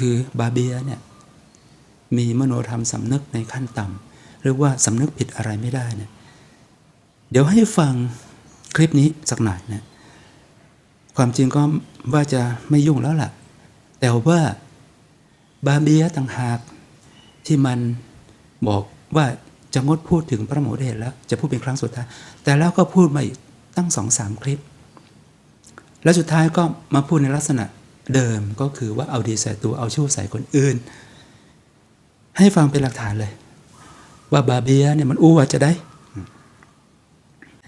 คือบาเบียเนี่ยมีมโนธรรมสำนึกในขั้นต่ำเรียกว่าสำนึกผิดอะไรไม่ได้เนี่ยเดี๋ยวให้ฟังคลิปนี้สักหน่อยนะความจริงก็ว่าจะไม่ยุ่งแล้วล่ะ แต่ว่าบาเบียต่างหากที่มันบอกว่าจะงดพูดถึงพระโมเดชแล้ว จะพูดเป็นครั้งสุดท้าย แต่แล้วก็พูดมาอีกตั้งสองสามคลิป แล้วสุดท้ายก็มาพูดในลักษณะ เดิมก็คือว่าเอาดีใส่ตัวเอาชู้ใส่คนอื่น ให้ฟังเป็นหลักฐานเลย ว่าบาเบียเนี่ยมันอู้ว่าจะได้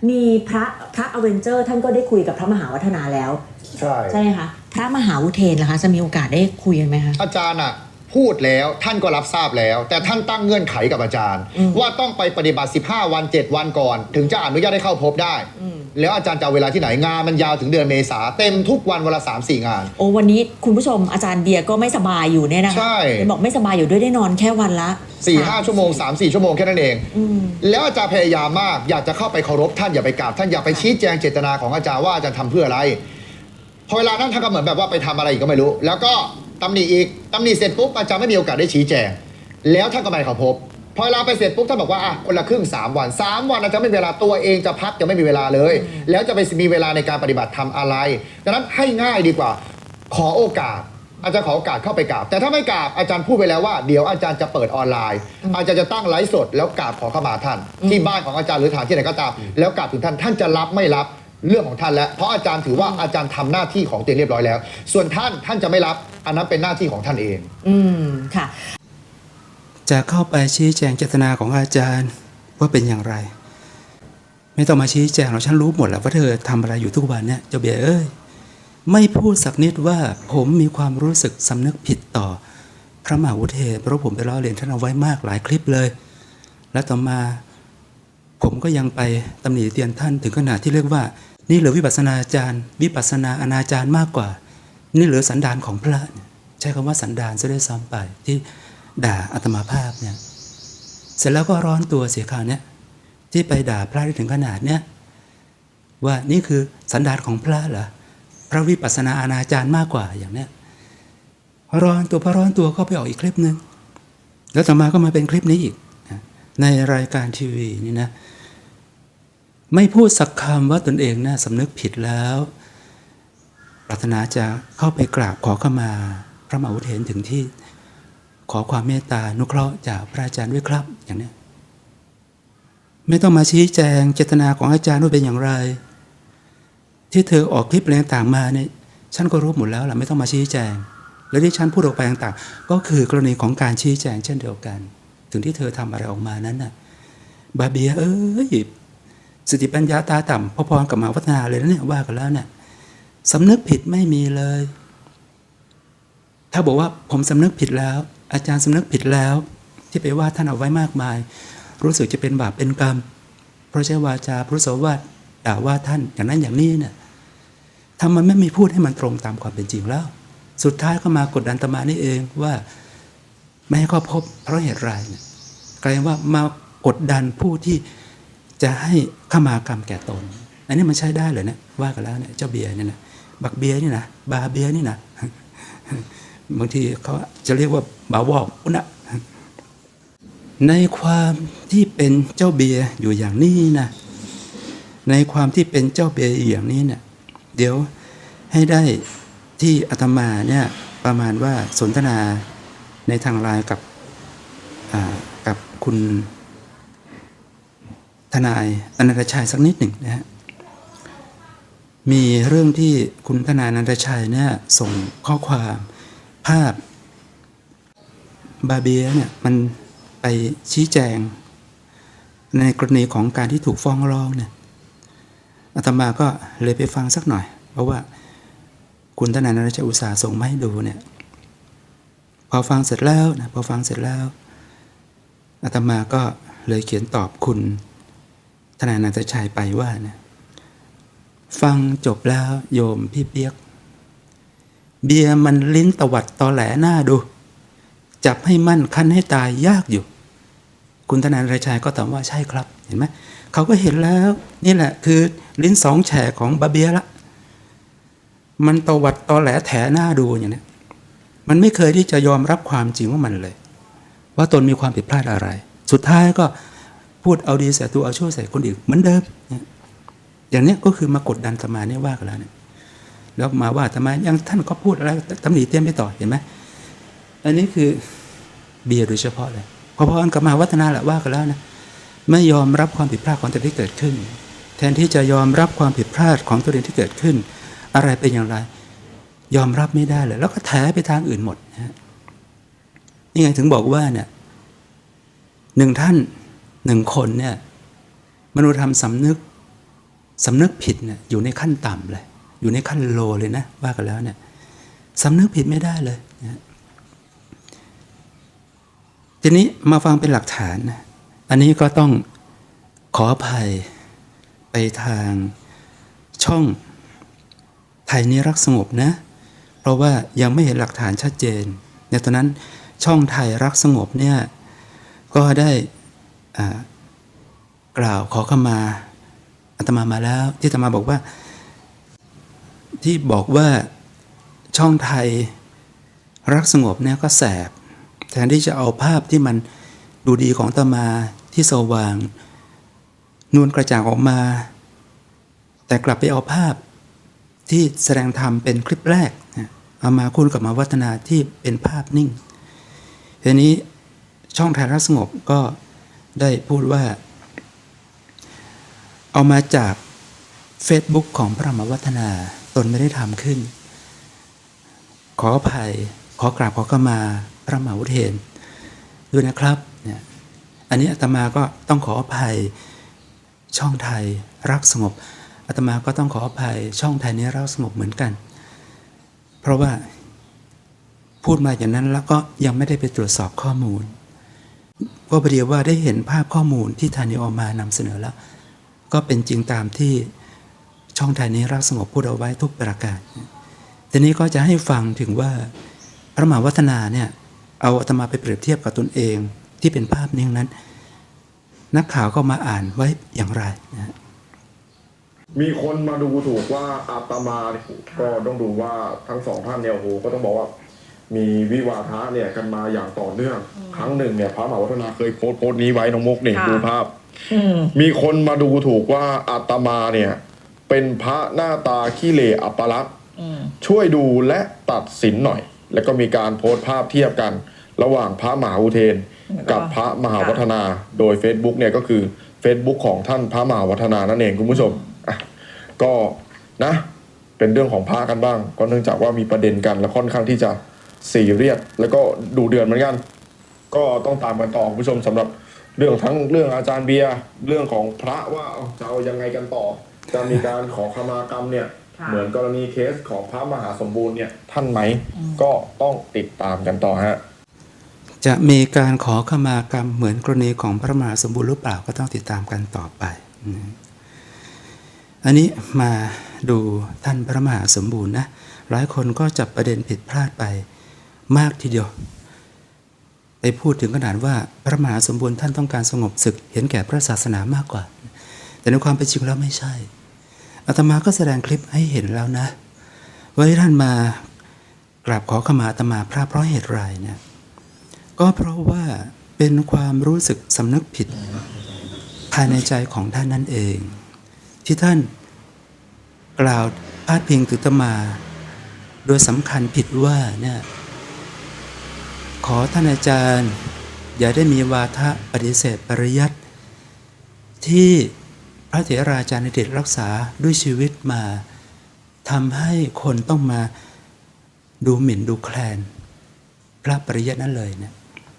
มีพระพระอเวนเจอร์ท่านก็ได้คุยกับพระมหาวัฒนาแล้ว ใช่ ใช่ไหมคะพระมหาวุเทนล่ะคะจะมีโอกาสได้คุยกันไหมคะอาจารย์อะ พูดแล้วท่านก็รับทราบแล้ว แต่ท่านตั้งเงื่อนไขกับอาจารย์อืมว่าต้องไปปฏิบัติ 15 วัน 7 วันก่อน ถึงจะอนุญาตให้เข้าพบได้อืมแล้วอาจารย์จะเอาเวลาที่ไหนงานมันยาวถึงเดือนเมษาเต็มทุกวันวันละ3 4งาน โอ้วันนี้คุณผู้ชมอาจารย์เบียร์ก็ไม่สบายอยู่เนี่ยนะคะใช่เห็นบอกไม่สบายอยู่ด้วยได้นอนแค่วันละ4 5ชั่วโมง3 4ชั่วโมงแค่นั้นเองอืมแล้วอาจารย์พยายามมากอยากจะเข้าไปเคารพท่านอย่าไปกราบท่านอยากไปชี้แจงเจตนาของอาจารย์ว่าอาจารย์ทำเพื่ออะไรพอเวลานั้นท่านก็เหมือนแบบว่าไปทำอะไรอีกก็ไม่รู้ แล้วก็ ตำหนิอีกตำหนิเสร็จปุ๊บอาจารย์ไม่มีโอกาสได้ชี้แจง แล้วท่านก็ไม่เข้าพบ พอเวลาไปเสร็จปุ๊บท่านบอกว่าอะคนละครึ่ง 3 วัน 3 วันอาจารย์ไม่มีเวลาตัวเองจะพักจะไม่มีเวลาเลย แล้วจะไปมีเวลาในการปฏิบัติทำอะไรดังนั้นให้ง่ายดีกว่า ขอโอกาสอาจารย์ขอโอกาสเข้าไปกราบ แต่ถ้าไม่กราบอาจารย์พูดไปแล้วว่าเดี๋ยวอาจารย์จะเปิดออนไลน์ อาจารย์จะตั้งไลฟ์สดแล้วกราบขอเข้ามาท่าน ที่บ้านของอาจารย์หรือฐานที่ไหนก็ตาม แล้วกราบถึงท่านท่านจะรับไม่รับ เรื่องของท่านแล้ว เพราะอาจารย์ถือว่าอาจารย์ทำหน้าที่ของตัวเองเรียบร้อยแล้ว ส่วนท่านท่านจะไม่รับ อันนั้นเป็นหน้าที่ของท่านเอง อืมค่ะ จะเข้าไปชี้แจงเจตนาของอาจารย์ว่าเป็นอย่างไร ไม่ต้องมาชี้แจงหรอกฉันรู้หมดแล้วว่าเธอทำอะไรอยู่ทุกวันเนี่ยเจ้าเบียร์เอ้ยไม่พูดสักนิดว่าผมมีความรู้สึกสำนึกผิดต่อ พระมหาวุเทศเพราะผมไปล้อเลียนท่านเอาไว้มากหลายคลิปเลย และต่อมาผมก็ยังไปตำหนิเตียนท่านถึงขนาดที่เรียกว่า นี่เหลือวิปัสนาจารย์ วิปัสนาอนาจารย์มากกว่า นี่เหลือสันดานของพระใช้คำว่าสันดานซะด้วยซ้ำไปที่ด่าอาตมาภาพเนี่ยเสร็จแล้วก็ร้อนตัวเสียคราวเนี้ยที่ไปด่าพระได้ถึงขนาดเนี้ยว่านี่คือสันดานของพระเหรอพระวิปัสนาอนาจารย์มากกว่าอย่างเนี้ยร้อนตัวพระร้อนตัวก็ไปออกอีกคลิปหนึ่งแล้วต่อมาก็มาเป็นคลิปนี้อีกในรายการทีวีนี่นะ ไม่พูดสักคำว่าตนเองนะ่ะสำนึกผิดแล้ว ปรารถนาจะเข้าไปกราบขอขมา พระมหาวุฒเถนถึงที่ ขอความเมตตานุเคราะห์จากพระอาจารย์ด้วยครับ อย่างนี้ไม่ต้องมาชี้แจงเจตนาของอาจารย์ว่าเป็นอย่างไร ที่เธอออกคลิปอะไรต่างมาเนี่ยฉันก็รู้หมดแล้วล่ะไม่ต้องมาชี้แจง และที่ฉันพูดออกไปต่างๆ ก็คือกรณีของการชี้แจงเช่นเดียวกัน ถึงที่เธอทำอะไรออกมานั้นน่ะบาเบียเอ้ย สติปัญญาตาต่ำพอๆกับมาวัฒนาเลยนะเนี่ยว่ากันแล้วเนี่ยสำนึกผิดไม่มีเลย ถ้าบอกว่าผมสำนึกผิดแล้ว อาจารย์สำนึกผิดแล้ว ที่ไปว่าท่านเอาไว้มากมาย รู้สึกจะเป็นบาปเป็นกรรม เพราะใช้วาจาพุทธสวาสด่าว่าท่านอย่างนั้นอย่างนี้เนี่ยทำไมไม่มีพูดให้มันตรงตามความเป็นจริงแล้ว สุดท้ายก็มากดดันตมานี่เองว่าไม่ให้ข้าพบเพราะเหตุไรเนี่ยกลายว่า มากดดันผู้ที่ จะให้ขมากรรมแก่ตน อันนี้มันใช้ได้เลยนะว่ากันแล้วเนี่ยเจ้าเบียร์เนี่ยนะบักเบียร์นี่นะบาเบียร์นี่นะบางทีเขาจะเรียกว่าบาวอกอุนะในความที่เป็นเจ้าเบียร์อยู่อย่างนี้นะในความที่เป็นเจ้าเบียร์อย่างนี้เนี่ยเดี๋ยวให้ได้ที่อาตมาเนี่ยประมาณว่าสนทนาในทางไลน์กับกับคุณ ทนายอนันตชัยสักนิดหนึ่งนะฮะมีเรื่องที่คุณธนายอนันทชัยเนี่ยส่งข้อความภาพบาเบียเนี่ยมันไปชี้แจง ในกรณีของการที่ถูกฟ้องร้องเนี่ยอาตมาก็เลยไปฟังสักหน่อย เพราะว่าคุณธนานันทชัยอุตสาห์ส่งมาให้ดูเนี่ยพอฟังเสร็จแล้วนะพอฟังเสร็จแล้วอาตมาก็เลยเขียนตอบคุณ ธนานันทชัยไปว่าเนี่ยฟังจบแล้วโยมพี่เปียก เบียร์มันลิ้นตวัดตอแหลหน้าดู จับให้มั่นคั้นให้ตายยากอยู่ คุณธนานรชัยก็ตอบว่าใช่ครับเห็นไหมเขาก็เห็นแล้ว นี่แหละคือลิ้นสองแฉกของบาเบียละมันตวัดตอแหลแถหน้าดูอย่างนี้มันไม่เคยที่จะยอมรับความจริงว่ามันเลย ว่าตนมีความผิดพลาดอะไร สุดท้ายก็ พูดเอาดีใส่ตัวเอาชั่วใส่คนอื่นเหมือนเดิมอย่างนี้ก็คือมากดดันอาตมาเนี่ยว่ากันแล้วเนี่ยแล้วมาว่าอาตมายังท่านก็พูดอะไรตำหนิเตี้ยมไปต่อเห็นไหมอันนี้คือเบียร์โดยเฉพาะเลยพอๆกันกับมาวัฒนาแหละว่ากันแล้วนะไม่ยอมรับความผิดพลาดของตัวเองที่เกิดขึ้น แทนที่จะยอมรับความผิดพลาดของตัวเองที่เกิดขึ้น อะไรเป็นอย่างไร ยอมรับไม่ได้เลย แล้วก็แถไปทางอื่นหมดนะฮะนี่ไงถึงบอกว่าเนี่ยหนึ่งท่าน หนึ่งคนเนี่ยมนุษยธรรมสำนึกสำนึกผิดเนี่ยอยู่ในขั้นต่ำเลย อยู่ในขั้นโลเลยนะว่ากันแล้วเนี่ยสำนึกผิดไม่ได้เลยนะทีนี้มาฟังเป็นหลักฐานนะอันนี้ก็ต้องขออภัยไปทางช่องไทยนี้รักสงบนะ เพราะว่ายังไม่เห็นหลักฐานชัดเจนในตอนนั้นช่องไทยรักสงบเนี่ยก็ได้ กล่าวขอเขมาอาตมามาแล้ว ที่อาตมาบอกว่า ที่บอกว่าช่องไทยรักสงบเนี่ยก็แสบ แทนที่จะเอาภาพที่มันดูดีของตมาที่สว่าง นวลกระจ่างออกมา แต่กลับไปเอาภาพที่แสดงธรรมเป็นคลิปแรกเอามาคุณกับมาวัฒนาที่เป็นภาพนิ่งทีนี้ช่องไทยรักสงบก็ ได้พูดว่า เอามาจาก Facebook ของพระมหาวัฒนาตนไม่ได้ทำขึ้น ขออภัยขอกราบขอเข้ามาพระมหาวุเทนด้วยนะครับเนี่ยอันนี้อาตมาก็ต้องขออภัยช่องไทยรักสงบอาตมาก็ต้องขออภัยช่องไทยนี้รักสงบเหมือนกัน เพราะว่าพูดมาอย่างนั้นแล้วก็ยังไม่ได้ไปตรวจสอบข้อมูล ก็ประเดี๋ยวว่าได้เห็นภาพข้อมูลที่ทานิออกมานำเสนอแล้ว ก็เป็นจริงตามที่ช่องทยนี้รักสงบพูดเอาไว้ทุกประการ ทีนี้ก็จะให้ฟังถึงว่าพระมหาวัฒนาเนี่ยเอาอาตมาไปเปรียบเทียบกับตนเองที่เป็นภาพนิ่งนั้น นักข่าวก็มาอ่านไว้อย่างไรนะมีคนมาดูถูกว่าอาตมาก็ต้องดูว่าทั้งสองท่านเนี่ยโอ้โหก็ต้องบอกว่า มีวิวาทะเนี่ยกันมาอย่างต่อเนื่อง ครั้งหนึ่งเนี่ยพระมหาวัฒนาเคยโพสต์โพสต์นี้ไว้น้องมุกนี่ค่ะดูภาพ อืม มีคนมาดูถูกว่าอาตมาเนี่ย เป็นพระหน้าตาขี้เหร่อัปลักษณ์อืม ช่วยดูและตัดสินหน่อย แล้วก็มีการโพสต์ภาพเทียบกัน ระหว่างพระมหาอุเทน กับพระมหาวัฒนา โดย Facebook เนี่ยก็คือ Facebook ของท่านพระมหาวัฒนานั่นเองคุณผู้ชมอะก็นะ เป็นเรื่องของพระกันบ้าง ก็เนื่องจากว่ามีประเด็นกันและค่อนข้างที่จะ ซีเรียสแล้วก็ดูเดือดเหมือนกัน ก็ต้องตามกันต่อคุณผู้ชมสำหรับเรื่องทั้งเรื่องอาจารย์เบียร์เรื่องของพระว่าเอาจะเอายังไงกันต่อ จะมีการขอขมากรรมเนี่ยค่ะเหมือนกรณีเคสของพระมหาสมบูรณ์เนี่ยท่านไหมก็ต้องติดตามกันต่อฮะจะมีการขอขมากรรมเหมือนกรณีของพระมหาสมบูรณ์หรือเปล่าก็ต้องติดตามกันต่อไปนะอันนี้มาดูท่านพระมหาสมบูรณ์นะหลายคนก็จับประเด็นผิดพลาดไป มากทีเดียวไปพูดถึงขนาดว่าพระมหาสมบูรณ์ท่านต้องการสงบศึก เห็นแก่พระศาสนามากกว่า แต่ในความเป็นจริงแล้วไม่ใช่อาตมาก็แสดงคลิปให้เห็นแล้วนะว่าท่านมากราบขอขมาอาตมาพระเพราะเหตุไรเนี่ยก็เพราะว่าเป็นความรู้สึกสำนึกผิด ภายในใจของท่านนั่นเอง ที่ท่านกล่าวพาดพิงถึงตมา โดยสำคัญผิดว่าเนี่ย อท่านอาจารย์ อย่าได้มีวาทะปฏิเสธปริยัติที่พระเถราจารย์ในเดชรักษาด้วยชีวิตมาทำให้คนต้องมาดูหมิ่นดูแคลน พระปริยัตินั้นเลยเนี่ย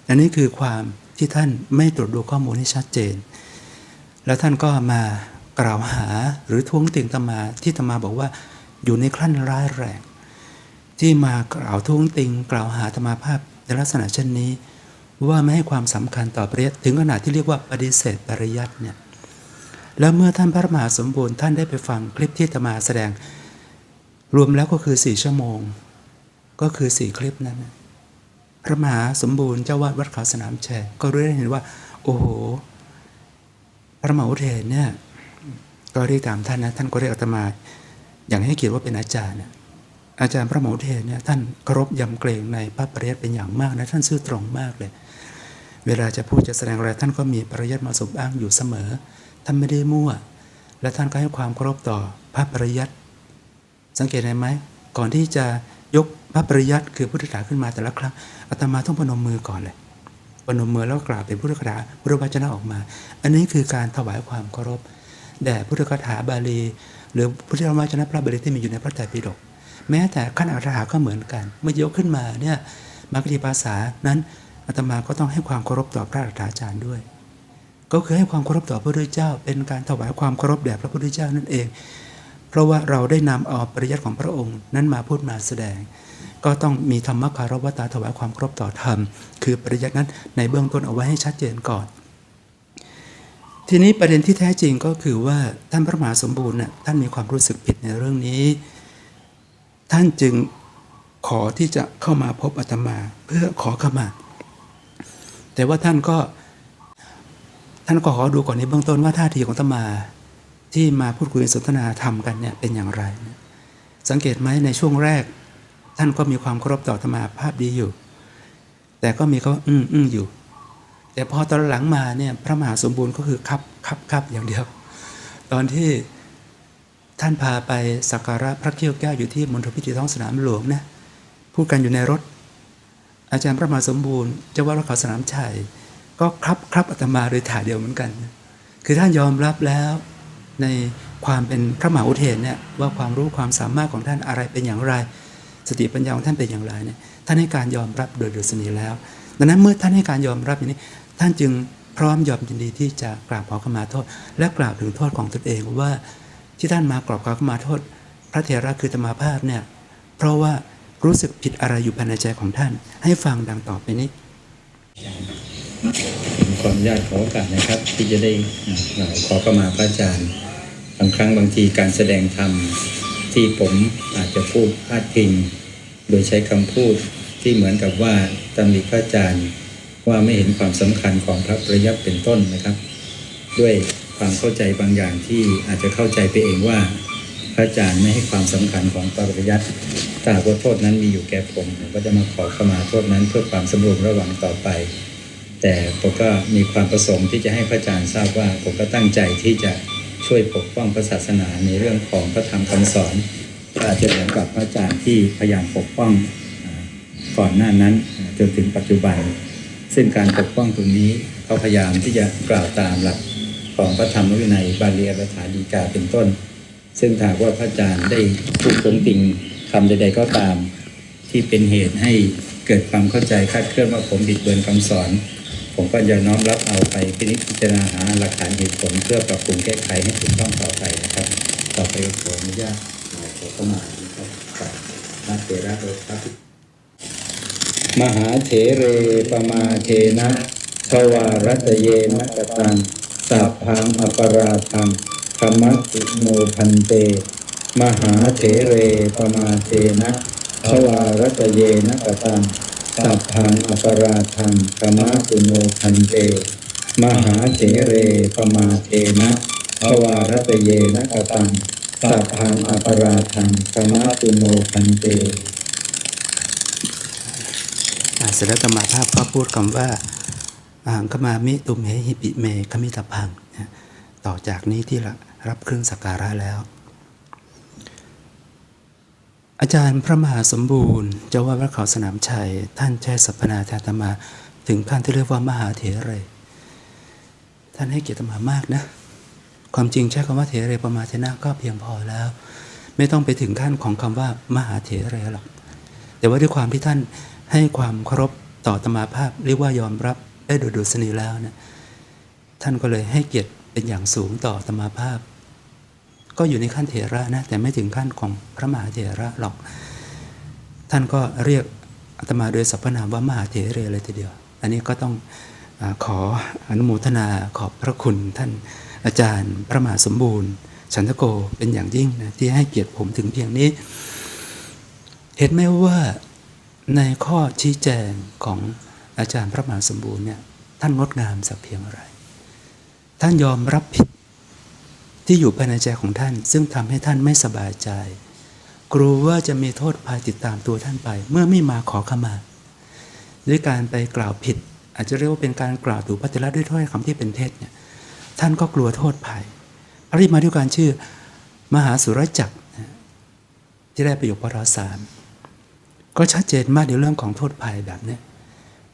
อันนี้คือความที่ท่านไม่ตรวจดูข้อมูลให้ชัดเจน แล้วท่านก็มากล่าวหาหรือท้วงติงตมาที่ตมาบอกว่าอยู่ในขั้นร้ายแรง ที่มากล่าวท้วงติงกล่าวหาธรรมาภาพ ในลักษณะเช่นนี้ ว่าไม่ให้ความสำคัญต่อปริยัติถึงขนาดที่เรียกว่าปฏิเสธปริยัติเนี่ยแล้วเมื่อท่านพระมหาสมบูรณ์ท่านได้ไปฟังคลิปที่ตมาแสดง รวมแล้วก็คือสี่ชั่วโมง ก็คือสี่คลิปนั้น พระมหาสมบูรณ์เจ้าวาดวัดเขาสนามแชร์ก็รู้ได้เห็นว่า โอ้โห พระมหาอุเทนเนี่ยก็เรียกตามท่านนะท่านก็เรียกอาตมา อย่างให้เกียรติว่าเป็นอาจารย์นะ อาจารย์พระหมอเทศเนี่ยท่านเคารพยำเกรงในพระปริยัติเป็นอย่างมากนะท่านซื่อตรงมากเลย เวลาจะพูดจะแสดงอะไรท่านก็มีปริยัติมาสบอ้างอยู่เสมอ ท่านไม่ได้มั่ว และท่านก็ให้ความเคารพต่อพระปริยัติสังเกตเห็นไหมก่อนที่จะยกพระปริยัติคือพุทธคาถาขึ้นมาแต่ละครั้งอาตมาต้องพนมมือก่อนเลยพนมมือแล้วกราบเป็นพุทธคาถาพุทธวจนะออกมา อันนี้คือการถวายความเคารพแด่พุทธคาถาบาลี หรือพุทธวจนะพระบาลีที่มีอยู่ในพระไตรปิฎก แม้แต่ขั้นอัฏฐาก็เหมือนกัน เมื่อยกขึ้นมาเนี่ยมรรคติภาษานั้นอาตมาก็ต้องให้ความเคารพต่อพระอัฏฐาจารย์ด้วย ก็คือให้ความเคารพต่อพระพุทธเจ้า เป็นการถวายความเคารพแด่พระพุทธเจ้านั่นเอง เพราะว่าเราได้นำเอาปริยัติของพระองค์ นั้นมาพูดมาแสดง ก็ต้องมีธรรมคารวตาถวายความเคารพต่อธรรม คือปริยัตินั้นในเบื้องต้นเอาไว้ให้ชัดเจนก่อนทีนี้ประเด็นที่แท้จริงก็คือว่าท่านพระมหาสมบูรณ์น่ะท่านมีความรู้สึกผิดในเรื่องนี้ ท่านจึงขอที่จะเข้ามาพบอาตมาเพื่อขอขมา แต่ว่าท่านก็ท่านก็ขอดูก่อนในเบื้องต้นว่าท่าทีของอาตมาที่มาพูดคุยสนทนาธรรมกันเนี่ยเป็นอย่างไร สังเกตไหมในช่วงแรก ท่านก็มีความเคารพต่ออาตมาภาพดีอยู่ แต่ก็มีเขาอืมอืมอยู่ แต่พอตอนหลังมาเนี่ยพระมหาสมบูรณ์ก็คือครับครับครับอย่างเดียว ตอนที่ ท่านพาไปสักการะพระเขี้ยวแก้วอยู่ที่มณฑลพิธีท้องสนามหลวงนะพูดกันอยู่ในรถ อาจารย์พระมหาสมบูรณ์เจ้าว่ารักษาสนามชัยก็ครับครับอาตมาโดยถ่ายเดียวเหมือนกัน คือท่านยอมรับแล้วในความเป็นพระมหาอุเทนเนี่ยว่าความรู้ความสามารถของท่านอะไรเป็นอย่างไร สติปัญญาของท่านเป็นอย่างไรเนี่ยท่านให้การยอมรับโดยดุษณีแล้ว ดังนั้นเมื่อท่านให้การยอมรับอย่างนี้ ท่านจึงพร้อมยอมยินดีที่จะกราบขอขมาโทษ และกล่าวถึงโทษของตนเองว่า ที่ท่านมากราบขอขมาโทษ พระเถระคือธรรมาภาพเนี่ยเพราะว่ารู้สึกผิดอะไรอยู่ภายในใจของท่าน ให้ฟังดังต่อไปนี้ผมขออนุญาตขอโอกาสนะครับ ที่จะได้ขอเข้ามาพระอาจารย์บางครั้งบางทีการแสดงธรรมที่ผมอาจจะพูดพลาดพิง โดยใช้คำพูดที่เหมือนกับว่าตำหนิพระอาจารย์ว่าไม่เห็นความสำคัญของพระประยัติเป็นต้นนะครับ ด้วย ความเข้าใจบางอย่างที่อาจจะเข้าใจไปเองว่า พระอาจารย์ไม่ให้ความสำคัญของปริยัติถ้าว่าโทษนั้นมีอยู่แก่ผมผมก็จะมาขอขมาโทษนั้นเพื่อความสำรวมระหว่างต่อไป แต่ผมก็มีความประสงค์ที่จะให้พระอาจารย์ทราบว่า ผมก็ตั้งใจที่จะช่วยปกป้องพระศาสนาในเรื่องของพระธรรมคำสอนก็อาจจะเหมือนกับพระอาจารย์ที่พยายามปกป้องก่อนหน้านั้นจนถึงปัจจุบัน ซึ่งการปกป้องตรงนี้เขาพยายามที่จะกล่าวตามหลัก ของพระธรรมวินัยบาลีอัตถาดีกาเป็นต้น ซึ่งถ้าหากว่าพระอาจารย์ได้พูดตรงติงคำใด ๆ ก็ตาม ที่เป็นเหตุให้เกิดความเข้าใจคาดเคลื่อนว่าผมบิดเบือนคำสอน ผมก็จะน้อมรับเอาไปพิจารณาหาหลักฐานเหตุผลเพื่อปรับปรุงแก้ไขให้ถูกต้องต่อไปนะครับ ต่อไปขออนุญาตขอเข้ามานะครับกับนักเตระโดยครับมหาเถเรปมาเทนะทวารัตเยนะกตัง สัพพังอปราทังธรรมติโมพันเต มหาเถเรปมาเทนะทวารัตเยนะกตังสัพพังอปราทังธรรมติโมพันเต มหาเถเรปมาเทนะทวารัตเยนะกตังสัพพังอปราทังธรรมติโมพันเตอาเสร็จแล้วธรรมาภาพก็พูดคำว่า อ่างขมามิตุมเหหิปิเมขมิตาพังนะต่อจากนี้ที่รับเครื่องสักการะแล้ว อาจารย์พระมหาสมบูรณ์เจ้าว่าวัดเขาสนามชัย ท่านใช้สรรพนาแทนอาตมา ถึงขั้นที่เรียกว่ามหาเถเรท่านให้เกียรติมามากนะ ความจริงใช้คำว่าเถเรประมาเทนะก็เพียงพอแล้ว ไม่ต้องไปถึงขั้นของคำว่ามหาเถเรหรอกแต่ว่าด้วยความที่ท่านให้ความเคารพต่อตมาภาพเรียกว่ายอมรับ ได้ดยดุษณีแล้วนะท่านก็เลยให้เกียรติเป็นอย่างสูงต่อตมภาพ ก็อยู่ในขั้นเถระนะแต่ไม่ถึงขั้นของพระมหาเถระหรอก ท่านก็เรียกอาตมาโดยสรรพนามว่ามหาเถเรเลยทีเดียว อันนี้ก็ต้องอขออนุโมทนาขอบพระคุณท่านอาจารย์พระมหาสมบูรณ์ ฉันทโกเป็นอย่างยิ่งนะที่ให้เกียรติผมถึงเพียงนี้ เห็นไหมว่าในข้อชี้แจงของ อาจารย์พระมหาสมบูรณ์เนี่ยท่านงดงามสักเพียงไร ท่านยอมรับผิดที่อยู่ภายในใจของท่าน ซึ่งทำให้ท่านไม่สบายใจ กลัวว่าจะมีโทษภัยติดตามตัวท่านไป เมื่อไม่มาขอขมา ด้วยการไปกล่าวผิด อาจจะเรียกว่าเป็นการกล่าวถูกพระเถระด้วยถ้อยคำที่เป็นเท็จเนี่ยท่านก็กลัวโทษภัยพระริมาด้วยการชื่อมหาสุรจักรที่ได้ประโยคปรสามก็ชัดเจนมากในเรื่องของโทษภัยแบบนี้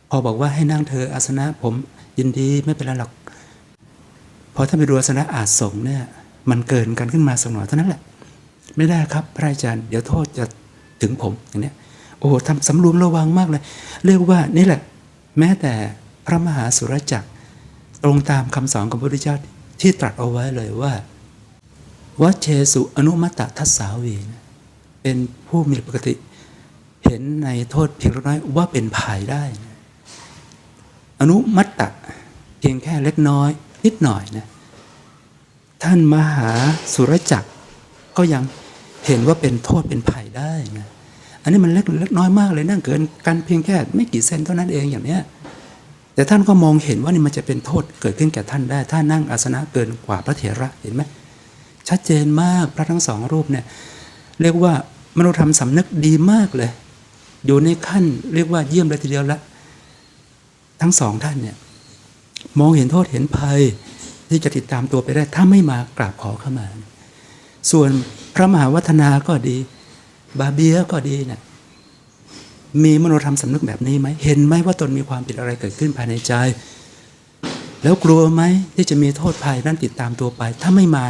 พอบอกว่าให้นั่งเธออาสนะผมยินดีไม่เป็นไรหรอกพอท่านไปดูอาสนะอาจสงเนี่ยมันเกินกันขึ้นมาสักหน่อยเท่านั้นแหละ ไม่ได้ครับพระอาจารย์เดี๋ยวโทษจะถึงผมอย่างเนี้ยโอ้โหทำสำรวมระวังมากเลย เรียกว่านี่แหละ แม้แต่พระมหาสุรจักร ตรงตามคำสอนของพระพุทธเจ้าที่ตรัสเอาไว้เลยว่าวัชเชสุอนุมัตตทัสสาวีเป็นผู้มีปกติ เห็นในโทษเพียงเล็กน้อยว่าเป็นภายได้นะ อนุมัตตะ เพียงแค่เล็กน้อย นิดหน่อยนะท่านมหาสุรจักรก็ยังเห็นว่าเป็นโทษเป็นภัยได้นะอันนี้มันเล็กเล็กน้อยมากเลยนั่งเกินกันเพียงแค่ไม่กี่เซนเท่านั้นเองอย่างเนี้ยแต่ท่านก็มองเห็นว่านี่มันจะเป็นโทษเกิดขึ้นแก่ท่านได้ ถ้านั่งอาสนะเกินกว่าพระเถระเห็นไหมชัดเจนมากพระทั้งสองรูปเนี่ยเรียกว่ามโนธรรมสำนึกดีมากเลย อยู่ในขั้นเรียกว่าเยี่ยมเลยทีเดียวละ ทั้งสองท่านเนี่ยมองเห็นโทษเห็นภัยที่จะติดตามตัวไปได้ ถ้าไม่มากราบขอเข้ามา ส่วนพระมหาวัฒนาก็ดี บาเบียก็ดีเนี่ยมีมโนธรรมสำนึกแบบนี้ไหมเห็นไหมว่าตนมีความผิดอะไรเกิดขึ้นภายในใจ แล้วกลัวไหมที่จะมีโทษภัยนั้นติดตามตัวไป ถ้าไม่มา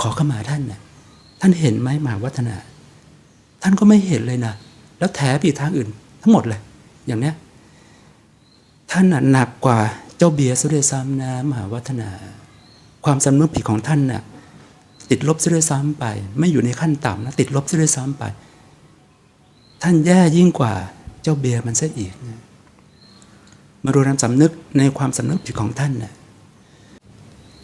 ขอขมาท่านน่ะท่านเห็นไหมมหาวัฒนา ท่านก็ไม่เห็นเลยนะแล้วแถไปอีกทางอื่น ทั้งหมดเลย อย่างเนี้ย ท่านหนักกว่าเจ้าเบียร์ซะด้วยซ้ำนะ มหาวัฒนา ความสำนึกผิดของท่านน่ะติดลบซะด้วยซ้ำไป ไม่อยู่ในขั้นต่ำนะติดลบซะด้วยซ้ำไป ท่านแย่ยิ่งกว่าเจ้าเบียร์มันซะอีกนะมาดูน้ำสำนึกในความสำนึกผิดของท่านนะ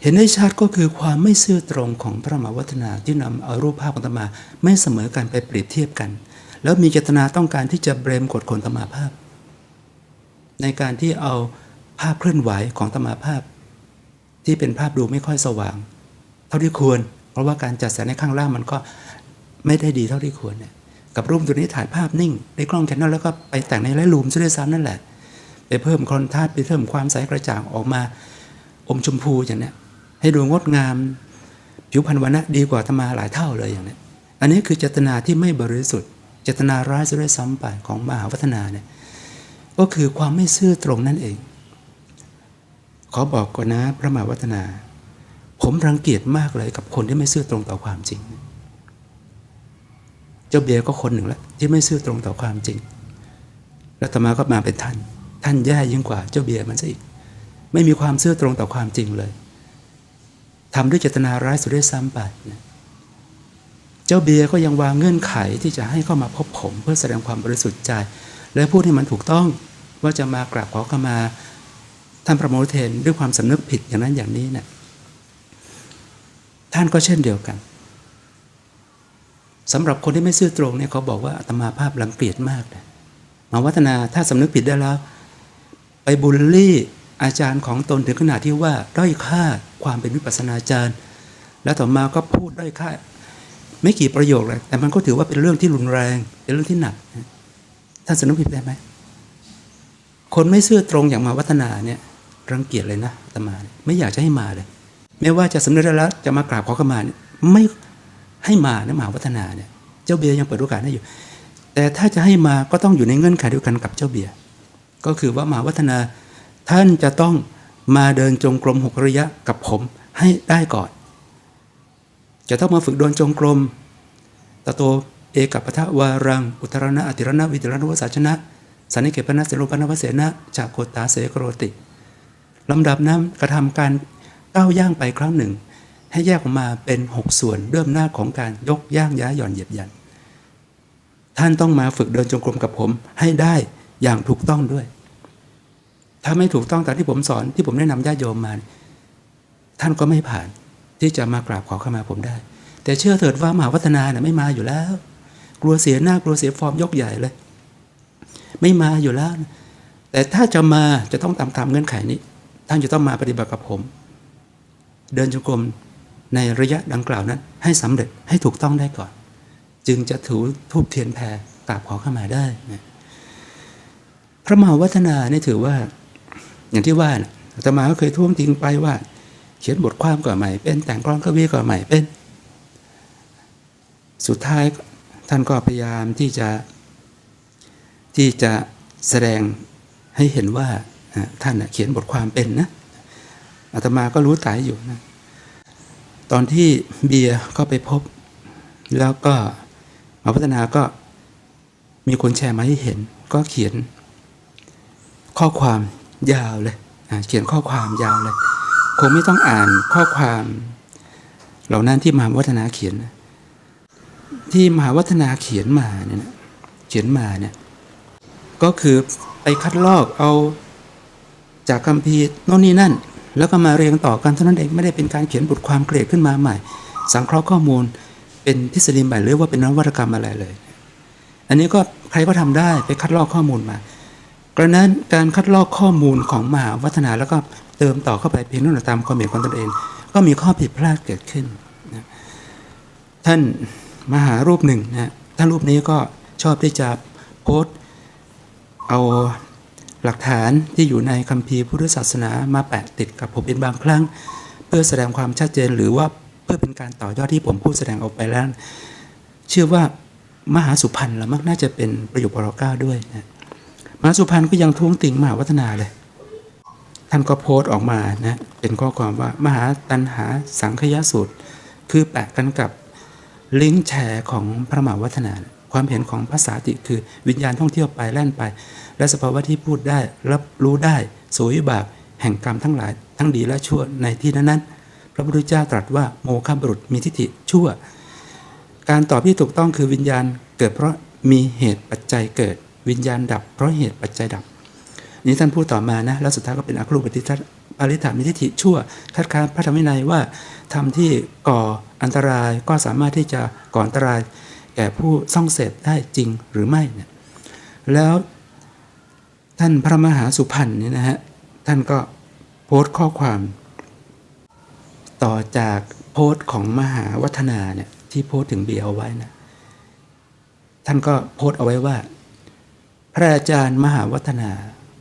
เห็นได้ชัดก็คือความไม่ซื่อตรงของพระมหาวัฒนาที่นำเอารูปภาพของตมา ไม่เสมอกันไปเปรียบเทียบกัน แล้วมีเจตนาต้องการที่จะเบรมกดขนตมาภาพ ในการที่เอาภาพเคลื่อนไหวของตมาภาพ ที่เป็นภาพดูไม่ค่อยสว่าง เท่าที่ควร เพราะว่าการจัดแสงในข้างล่างมันก็ไม่ได้ดีเท่าที่ควรเนี่ยกับรูปตัวนี้ถ่ายภาพนิ่งในกล้องแคนนอนแล้วก็ไปแต่งในไลท์รูมซะด้วยซ้ำนั่นแหละ ไปเพิ่มคอนทราสต์ไปเพิ่มความใสกระจ่างออกมาอมชมพูอย่างเนี้ยให้ดูงดงาม ผิวพรรณวันนะดีกว่าธรรมาหลายเท่าเลยอย่างเนี้ยอันนี้คือเจตนาที่ไม่บริสุทธิ์ เจตนาร้ายซะด้วยซ้ำไปของมหาวัฒนาเนี่ย ก็คือความไม่ซื่อตรงนั่นเอง ขอบอกก่อนนะพระมหาวัฒนา ผมรังเกียจมากเลยกับคนที่ไม่ซื่อตรงต่อความจริง เจ้าเบียร์ก็คนหนึ่งแล้วที่ไม่ซื่อตรงต่อความจริง แล้วต่อมาก็มาเป็นท่าน ท่านแย่ยิ่งกว่าเจ้าเบียร์มันซะอีก ไม่มีความซื่อตรงต่อความจริงเลยทำด้วยเจตนาร้ายสุดด้วยซ้ำไปนะเจ้าเบียร์ก็ยังวางเงื่อนไขที่จะให้เข้ามาพบผม เพื่อแสดงความบริสุทธิ์ใจ และพูดให้มันถูกต้อง ว่าจะมากราบขอขมาท่านประโมทเทนด้วยความสำนึกผิดอย่างนั้นอย่างนี้เนะท่านก็เช่นเดียวกันสำหรับคนที่ไม่ซื่อตรงเนี่ยเขาบอกว่าอาตมาภาพรังเกียจมากเลยมาวัฒนาถ้าสำนึกผิดได้แล้ว ไปบูลลี่อาจารย์ของตนถึงขนาดที่ว่าด้อยค่าความเป็นวิปัสสนาจารย์ แล้วต่อมาก็พูดด้อยค่า ไม่กี่ประโยคเลยแต่มันก็ถือว่าเป็นเรื่องที่รุนแรง เป็นเรื่องที่หนักท่านสำนึกผิดได้ไหม คนไม่ซื่อตรงอย่างมาวัฒนาเนี่ยรังเกียจเลยนะตมา ไม่อยากจะให้มาเลยไม่ว่าจะสำนึกได้แล้วจะมากราบขอขมาเนี่ยไม่ให้มานะมหาวัฒนาเนี่ย เจ้าเบียร์ยังเปิดโอกาสให้อยู่ แต่ถ้าจะให้มาก็ต้องอยู่ในเงื่อนไขเดียวกันกับเจ้าเบียร์ก็คือว่ามหาวัฒนาท่านจะต้องมาเดินจงกรมหกระยะกับผมให้ได้ก่อน จะต้องมาฝึกเดินจงกรมตะโตเอกับปะทะวารัง อุตรณะอติรณะวิตรณะวสาชนะ สันนิเกปนะเสโรปนวเสนะจากโกตาเสกโรติลำดับนั้นกระทำการก้าวย่างไปครั้งหนึ่ง ให้แยกออกมาเป็นหกส่วนเริ่มหน้าของการยกย่างย้ายหย่อนเหยียบยัน ท่านต้องมาฝึกเดินจงกรมกับผมให้ได้อย่างถูกต้องด้วย ถ้าไม่ถูกต้องตามที่ผมสอนที่ผมแนะนำญาติโยมมา ท่านก็ไม่ผ่านที่จะมากราบขอเข้ามาผมได้ แต่เชื่อเถิดว่ามหาวัฒนาเนี่ยไม่มาอยู่แล้ว กลัวเสียหน้ากลัวเสียฟอร์มยกใหญ่เลย ไม่มาอยู่แล้ว แต่ถ้าจะมาจะต้องตามตามเงื่อนไขนี้ ท่านจะต้องมาปฏิบัติกับผม เดินจงกรมในระยะดังกล่าวนั้น ให้สำเร็จให้ถูกต้องได้ก่อน จึงจะถูทูบเทียนแผ่กราบขอเข้ามาได้นะพระมหาวัฒนาเนี่ยถือว่า อย่างที่ว่าอาตมาก็เคยท้วงติงไปว่า เขียนบทความก่อนใหม่ เป็นแต่งกลอนกวีก่อนใหม่เป็น สุดท้ายท่านก็พยายามที่จะ ที่จะแสดงให้เห็นว่าท่านเขียนบทความเป็นนะอาตมาก็รู้ตายอยู่นะตอนที่เบียร์ก็ไปพบ แล้วก็หมาพัฒนาก็มีคนแชร์มาให้เห็น ก็เขียนข้อความยาวเลยเขียนข้อความยาวเลย คงไม่ต้องอ่านข้อความ เหล่านั้นที่มหาวัฒนาเขียน ที่มหาวัฒนาเขียนมาเนี่ยเขียนมาเนี่ย ก็คือไปคัดลอกเอาจากคัมภีร์โน่นนี่นั่น แล้วก็มาเรียงต่อกันเท่านั้นเองไม่ได้เป็นการเขียนบทความเกรดขึ้นมาใหม่ สังเคราะห์ข้อมูลเป็นทฤษฎีใหม่หรือว่าเป็นนวัตกรรมอะไรเลย อันนี้ก็ใครก็ทำได้ไปคัดลอกข้อมูลมากระนั้นการคัดลอกข้อมูลของมหาวัฒนาแล้วก็เติมต่อเข้าไปเพียงนั่นตามความเห็นของตนเอง ก็มีข้อผิดพลาดเกิดขึ้นนะท่านมหารูปหนึ่งนะท่านรูปนี้ก็ชอบที่จะโพสต์ เอาหลักฐานที่อยู่ในคัมภีร์พุทธศาสนามาแปะติดกับผมเป็นบางครั้ง เพื่อแสดงความชัดเจนหรือว่าเพื่อเป็นการต่อยอดที่ผมพูดแสดงออกไปแล้ว เชื่อว่ามหาสุพรรณละมักน่าจะเป็นประโยคปรเก้าด้วยนะมหาสุพรรณก็ยังท้วงติงมหาวัฒนาเลย ท่านก็โพสต์ออกมานะเป็นข้อความว่ามหาตันหาสังคยสูตร คือแปะกันกับลิงก์แชร์ของพระมหาวัฒนา ความเห็นของภาษาติคือวิญญาณท่องเที่ยวไปแล่นไป และสภาวะที่พูดได้รับรู้ได้สวยบาปแห่งกรรมทั้งหลาย ทั้งดีและชั่วในที่นั้นๆพระพุทธเจ้าตรัสว่าโมฆะบุรุษมีทิฏฐิชั่ว การตอบที่ถูกต้องคือวิญญาณเกิดเพราะมีเหตุปัจจัยเกิด วิญญาณดับ เพราะเหตุปัจจัยดับ นี่ท่านพูดต่อมานะแล้วสุดท้ายก็เป็นอัครุปฏิทัศปาริธามิทิฏฐิชั่ว คัดค้านพระธรรมวินัยว่าทำที่ก่ออันตรายก็สามารถที่จะก่ออันตราย ก่ผู้ซ่องเสพได้จริงหรือไม่เนี่ยแล้วท่านพระมหาสุพรรณเนี่ยนะฮะท่านก็โพสต์ข้อความ ต่อจากโพสต์ของมหาวัฒนาเนี่ยที่โพสต์ถึงเบียร์เอาไว้นะท่านก็โพสต์เอาไว้ว่า พระอาจารย์มหาวัฒนา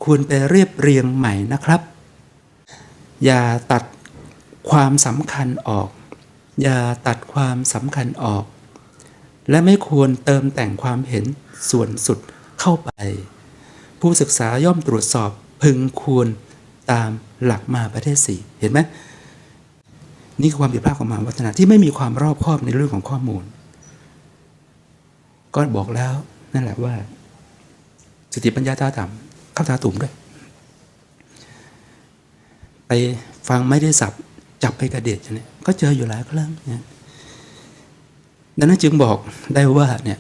ควรไปเรียบเรียงใหม่นะครับ อย่าตัดความสำคัญออก อย่าตัดความสำคัญออก และไม่ควรเติมแต่งความเห็นส่วนสุดเข้าไป ผู้ศึกษาย่อมตรวจสอบพึงควรตามหลักมาประเทศสี่เห็นไหมนี่คือความผิดพลาดของมหาวัฒนาที่ไม่มีความรอบคอบในเรื่องของข้อมูล ก็บอกแล้วนั่นแหละว่า สติปัญญาตาต่ำเข้าตาตุ่มด้วย ไปฟังไม่ได้สับจับไปกระเด็ดเนี่ยก็เจออยู่หลายครั้งเนี่ย ดังนั้นจึงบอกได้ว่าเนี่ย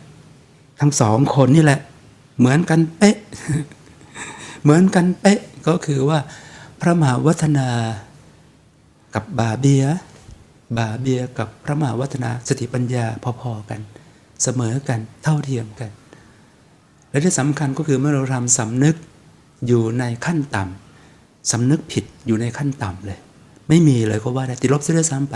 ทั้งสองคนนี่แหละ เหมือนกันเป๊ะ เหมือนกันเป๊ะก็คือว่า พระมหาวัฒนากับบาเบีย บาเบียกับพระมหาวัฒนาสติปัญญาพอๆกัน เสมอกันเท่าเทียมกัน และที่สำคัญก็คือเมื่อเราทำสำนึกอยู่ในขั้นต่ำสำนึกผิดอยู่ในขั้นต่ำเลย ไม่มีเลยก็ว่าได้ติดลบเสียด้วยซ้ำไป